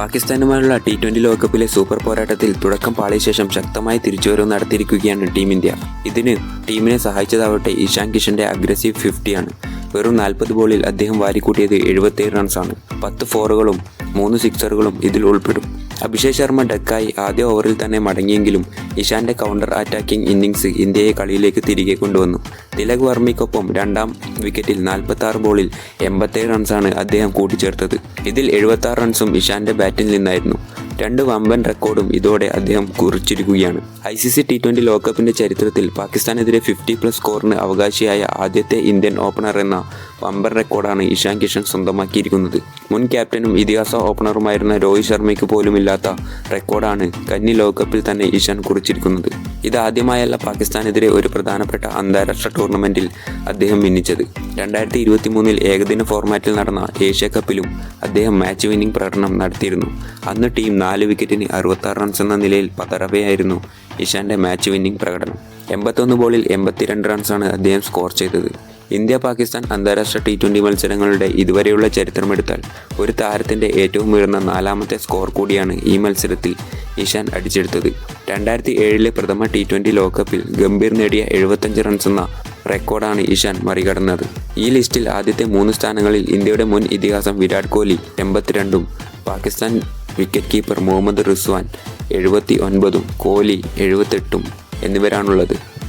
പാകിസ്ഥാനുമായുള്ള T twenty ലോകകപ്പിലെ super പോരാട്ടത്തിൽ തുടക്കം പാളിയ ശേഷം ശക്തമായ തിരിച്ചുവരവ് നടത്തിയിരിക്കുകയാണ് ടീം ഇന്ത്യ ഇതിന് ടീമിനെ സഹായിച്ചതാവട്ടെ ഇഷാൻ കിഷന്റെ അഗ്രസീവ് ഫിഫ്റ്റിയാണ് വെറും നാൽപ്പത് ബോളിൽ അദ്ദേഹം വാരിക്കൂട്ടിയത് എഴുപത്തിയേഴ് റൺസാണ് പത്ത് ഫോറുകളും മൂന്ന് സിക്സറുകളും ഇതിൽ ഉൾപ്പെടും. അഭിഷേക് ശർമ്മ ഡക്കായി ആദ്യ ഓവറിൽ തന്നെ മടങ്ങിയെങ്കിലും ഇഷാന്റെ കൗണ്ടർ അറ്റാക്കിംഗ് ഇന്നിംഗ്സ് ഇന്ത്യയെ കളിയിലേക്ക് തിരികെ കൊണ്ടുവന്നു. തിലക് വർമ്മയ്ക്കൊപ്പം രണ്ടാം വിക്കറ്റിൽ നാൽപ്പത്തി ആറ് ബോളിൽ എൺപത്തേഴ് റൺസാണ് അദ്ദേഹം കൂട്ടിച്ചേർത്തത്. ഇതിൽ എഴുപത്തി റൺസും ഇഷാന്റെ ബാറ്റിൽ നിന്നായിരുന്നു. രണ്ട് വമ്പൻ റെക്കോർഡും ഇതോടെ അദ്ദേഹം കുറിച്ചിരിക്കുകയാണ്. I C C T twenty ലോകകപ്പിന്റെ ചരിത്രത്തിൽ പാകിസ്ഥാനെതിരെ ഫിഫ്റ്റി പ്ലസ് സ്കോറിന് അവകാശിയായ ആദ്യത്തെ ഇന്ത്യൻ ഓപ്പണർ എന്ന വമ്പൻ റെക്കോർഡാണ് ഇഷാൻ കിഷൻ സ്വന്തമാക്കിയിരിക്കുന്നത്. മുൻ ക്യാപ്റ്റനും ഇതിഹാസ ഓപ്പണറുമായിരുന്ന രോഹിത് ശർമ്മയ്ക്ക് പോലുമില്ലാത്ത റെക്കോർഡാണ് കന്നി ലോകകപ്പിൽ തന്നെ ഇഷാൻ കുറിച്ചിരിക്കുന്നത്. ഇതാദ്യമായല്ല പാകിസ്ഥാനെതിരെ ഒരു പ്രധാനപ്പെട്ട അന്താരാഷ്ട്ര ടൂർണമെന്റിൽ അദ്ദേഹം മിന്നിച്ചത് രണ്ടായിരത്തി ഇരുപത്തി മൂന്നിൽ ഏകദിന ഫോർമാറ്റിൽ നടന്ന ഏഷ്യ കപ്പിലും അദ്ദേഹം മാച്ച് വിന്നിംഗ് പ്രകടനം നടത്തിയിരുന്നു. അന്ന് ടീം നാല് വിക്കറ്റിന് അറുപത്താറ് റൺസ് എന്ന നിലയിൽ പതറവയായിരുന്നു ഇഷാന്റെ മാച്ച് വിന്നിംഗ് പ്രകടനം. എൺപത്തൊന്ന് ബോളിൽ എൺപത്തിരണ്ട് റൺസാണ് അദ്ദേഹം സ്കോർ ചെയ്തത്. ഇന്ത്യ പാകിസ്ഥാൻ അന്താരാഷ്ട്ര ടി ട്വന്റി മത്സരങ്ങളുടെ ഇതുവരെയുള്ള ചരിത്രമെടുത്താൽ ഒരു താരത്തിന്റെ ഏറ്റവും ഉയർന്ന നാലാമത്തെ സ്കോർ കൂടിയാണ് ഈ മത്സരത്തിൽ ഇഷാൻ അടിച്ചെടുത്തത്. രണ്ടായിരത്തി ഏഴിലെ പ്രഥമ ടി ട്വന്റി ലോകകപ്പിൽ ഗംഭീർ നേടിയ എഴുപത്തഞ്ച് റൺസ് എന്ന റെക്കോർഡാണ് ഇഷാൻ മറികടന്നത്. ഈ ലിസ്റ്റിൽ ആദ്യത്തെ മൂന്ന് സ്ഥാനങ്ങളിൽ ഇന്ത്യയുടെ മുൻ ഇതിഹാസം വിരാട് കോഹ്ലി എൺപത്തിരണ്ടും പാകിസ്ഥാൻ വിക്കറ്റ് കീപ്പർ മുഹമ്മദ് റിസ്വാൻ എഴുപത്തി ഒൻപതും കോഹ്ലി എഴുപത്തെട്ടും എന്നിവരാണുള്ളത്.